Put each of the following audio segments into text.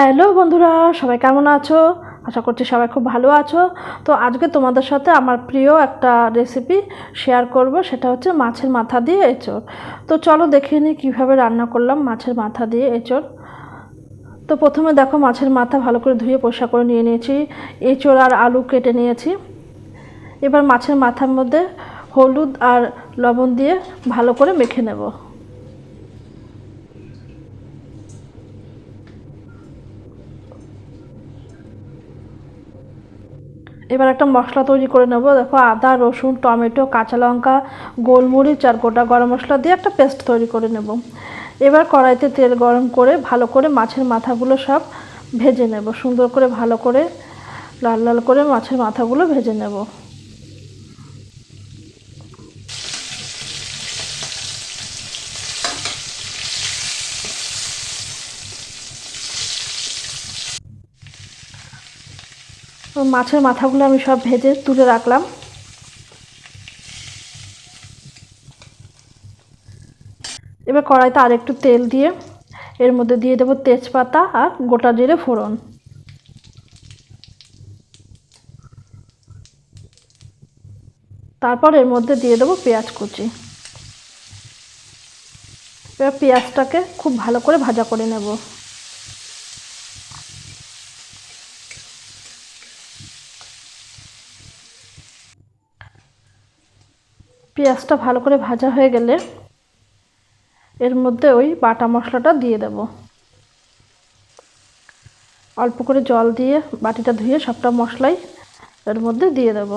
Hello বন্ধুরা, সবাই কেমন আছো? আশা করছি সবাই খুব ভালো আছো। তো আজকে তোমাদের সাথে আমার প্রিয় একটা রেসিপি শেয়ার করব, সেটা হচ্ছে মাছের মাথা দিয়ে এঁচড়। তো চলো দেখে নিই কীভাবে রান্না করলাম মাছের মাথা দিয়ে এঁচড়। তো প্রথমে দেখো মাছের মাথা ভালো করে ধুয়ে পরিষ্কার করে নিয়ে নিয়েছি। এঁচড় আর আলু কেটে নিয়েছি। এবার মাছের মাথার মধ্যে হলুদ আর লবণ দিয়ে ভালো করে মেখে নেব। এবার একটা মশলা তৈরি করে নেব। দেখো আদা, রসুন, টমেটো, কাঁচা লঙ্কা, গোলমরিচ আর গোটা গরম মশলা দিয়ে একটা পেস্ট তৈরি করে নেব। এবার কড়াইতে তেল গরম করে ভালো করে মাছের মাথাগুলো সব ভেজে নেব। সুন্দর করে ভালো করে লাল লাল করে মাছের মাথাগুলো ভেজে নেব। মাছের মাথাগুলো আমি সব ভেজে তুলে রাখলাম। এবার কড়াইতে আর একটু তেল দিয়ে এর মধ্যে দিয়ে দেবো তেজপাতা আর গোটা জিরে ফোড়ন। তারপর এর মধ্যে দিয়ে দেবো পেঁয়াজ কুচি। এবার পেঁয়াজটাকে খুব ভালো করে ভাজা করে নেব। পেঁয়াজটা ভালো করে ভাজা হয়ে গেলে এর মধ্যে ওই বাটা মশলাটা দিয়ে দেব। অল্প করে জল দিয়ে বাটিটা ধুয়ে সবটা মশলাই এর মধ্যে দিয়ে দেব।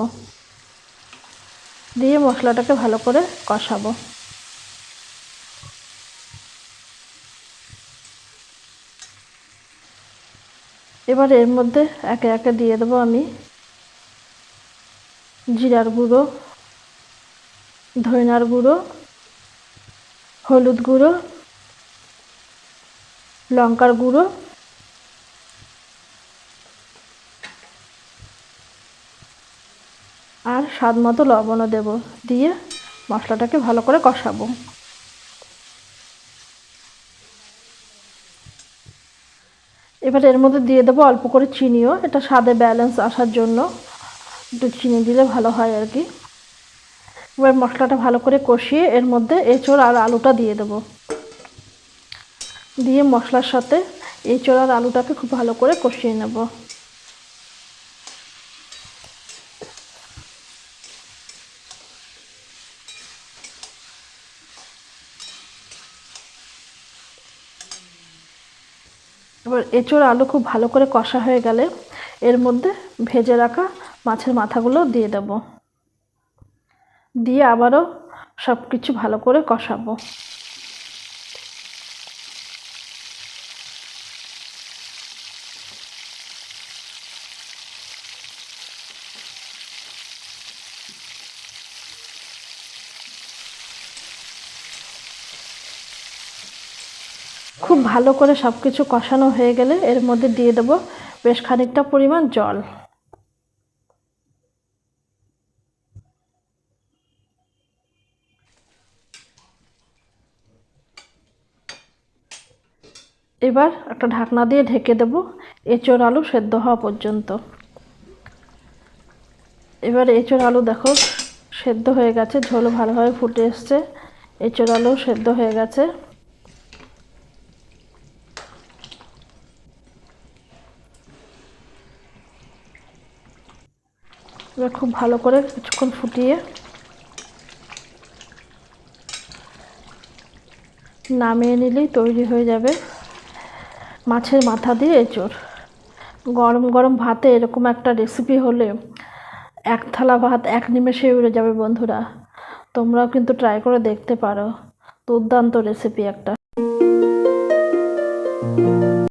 দিয়ে মশলাটাকে ভালো করে কষাবো। এবার এর মধ্যে একে একে দিয়ে দেবো আমি জিরার গুঁড়ো ধইনার গুঁড়ো, হলুদ গুঁড়ো, লঙ্কার গুঁড়ো, আর স্বাদ মতো লবণও দেব। দিয়ে মশলাটাকে ভালো করে কষাবো। এবার এর মধ্যে দিয়ে দেবো অল্প করে চিনিও। এটা স্বাদে ব্যালেন্স আসার জন্য। একটু চিনি দিলে ভালো হয় আর কি। এবার মশলাটা ভালো করে কষিয়ে এর মধ্যে এঁচড় আর আলুটা দিয়ে দেবো। দিয়ে মশলার সাথে এঁচড় আর আলুটাকে খুব ভালো করে কষিয়ে নেব। এবার এঁচড় আলু খুব ভালো করে কষা হয়ে গেলে এর মধ্যে ভেজে রাখা মাছের মাথাগুলো দিয়ে দেবো। দিয়ে আবারও সব কিছু ভালো করে কষাবো। খুব ভালো করে সব কিছু কষানো হয়ে গেলে এর মধ্যে দিয়ে দেবো বেশ খানিকটা পরিমাণ জল। এবার একটা ঢাকনা দিয়ে ঢেকে দেবো এঁচড় আলু সেদ্ধ হওয়া পর্যন্ত। এবার এঁচড় আলু দেখো সেদ্ধ হয়ে গেছে, ঝোল ভালোভাবে ফুটে এসছে। এঁচড় আলু সেদ্ধ হয়ে গেছে। এবার খুব ভালো করে কিছুক্ষণ ফুটিয়ে নামিয়ে নিলেই তৈরি হয়ে যাবে। মাছের মাথা দিয়ে এঁচোর গরম গরম ভাতে এরকম একটা রেসিপি হলে এক থালা ভাত, এক নিমেষে উড়ে যাবে বন্ধুরা। তোমরাও কিন্তু ট্রাই করে দেখতে পারো। দুর্দান্ত রেসিপি একটা।